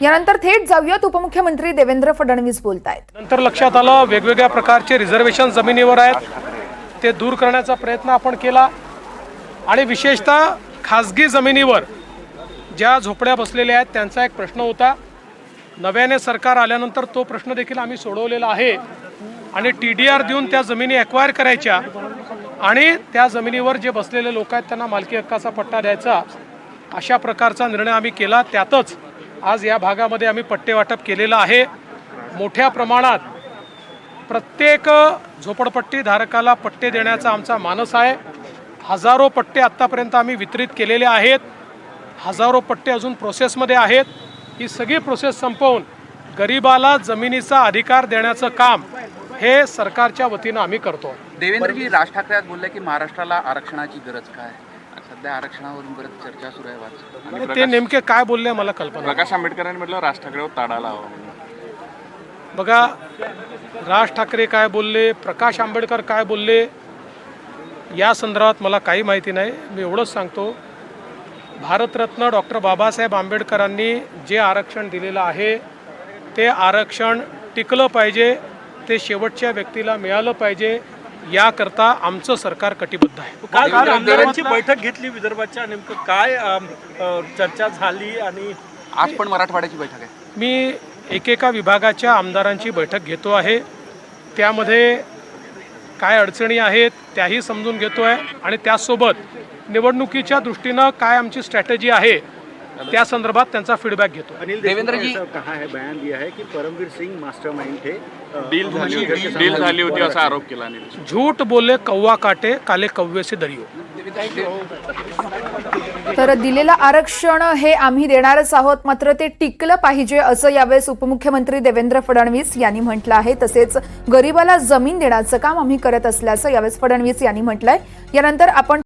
यानंतर थेट जाऊयात उपमुख्यमंत्री देवेंद्र फडणवीस बोलतायत. नंतर लक्षात आलं वेगवेगळ्या प्रकारचे रिझर्वेशन जमिनीवर आहेत. ते दूर करण्याचा प्रयत्न आपण केला. आणि विशेषतः खाजगी जमिनीवर ज्या झोपड्या बसलेल्या आहेत त्यांचा एक प्रश्न होता. नव्याने सरकार आल्यानंतर तो प्रश्न देखील आम्ही सोडवलेला आहे. आणि टी डी आर देऊन त्या जमिनी ॲक्वायर करायच्या आणि त्या जमिनीवर जे बसलेले लोक आहेत त्यांना मालकी हक्काचा पट्टा द्यायचा. अशा प्रकारचा निर्णय आम्ही केला. त्यातच आज या भागामध्ये आम्ही पट्टे वाटप केलेलं आहे. मोठ्या प्रमाणात प्रत्येक झोपडपट्टी धारकाला पट्टे देण्याचा आमचा मानस आहे. हजारो पट्टे आत्तापर्यंत आम्ही वितरित केलेले आहेत. हजारो पट्टे अजून प्रोसेसमध्ये आहेत. ही सगळी प्रोसेस संपवून गरिबाला जमिनीचा अधिकार देण्याचं काम हे सरकारच्या वतीनं आम्ही करतो. देवेंद्रजी राज ठाकरे आज बोलले की महाराष्ट्राला आरक्षणाची गरज काय? सध्या आरक्षणावरून बरंच चर्चा सुरू आहे वाच आणि ते नेमके काय बोलले मला कल्पना नाही. प्रकाश आंबेडकरांनी म्हटलं राज ठाकरेवर ताडा लावा म्हणून. बघा राज ठाकरे काय बोलले प्रकाश आंबेडकर काय बोलले या संदर्भात मला काही माहिती नाही मी एवढंच सांगतो भारतरत्न डॉक्टर बाबासाहेब आंबेडकरांनी जे आरक्षण दिलेलं आहे ते आरक्षण टिकलं पाहिजे ते शेवटच्या व्यक्तीला मिळालं पाहिजे याकरता आमचं सरकार कटिबद्ध आहे. आमदारांची बैठक घेतली विदर्भाच्या नेमकं काय चर्चा झाली आणि आज पण मराठवाड्याची बैठक आहे. मी एकेका विभागाच्या आमदारांची बैठक घेतो आहे. त्यामध्ये काय अडचणी आहेत त्याही समजून घेतो आहे आणि त्याचसोबत निवडणुकीच्या दृष्टीनं काय आमची स्ट्रॅटेजी आहे त्या संदर्भात त्यांचा फीडबॅक घेतो. अनिल देवेंद्र देवेंद्र जी- जी कहा है बयान? दिया है कि परमवीर सिंह मास्टरमाइंड थे अ, डील झाली होती. डील झाली होती असा था। आरोप केला अनिल. झूठ बोले कौवा काटे काले कव्वे से दरियो. तर दिलेलं आरक्षण हे आम्ही देणारच आहोत मात्र ते टिकलं पाहिजे असं यावेळेस उपमुख्यमंत्री देवेंद्र फडणवीस यांनी म्हटलं आहे. तसेच गरिबाला जमीन देण्याचं काम आम्ही करत असल्याचं यावेळेस फडणवीस यांनी म्हटलंय. यानंतर आपण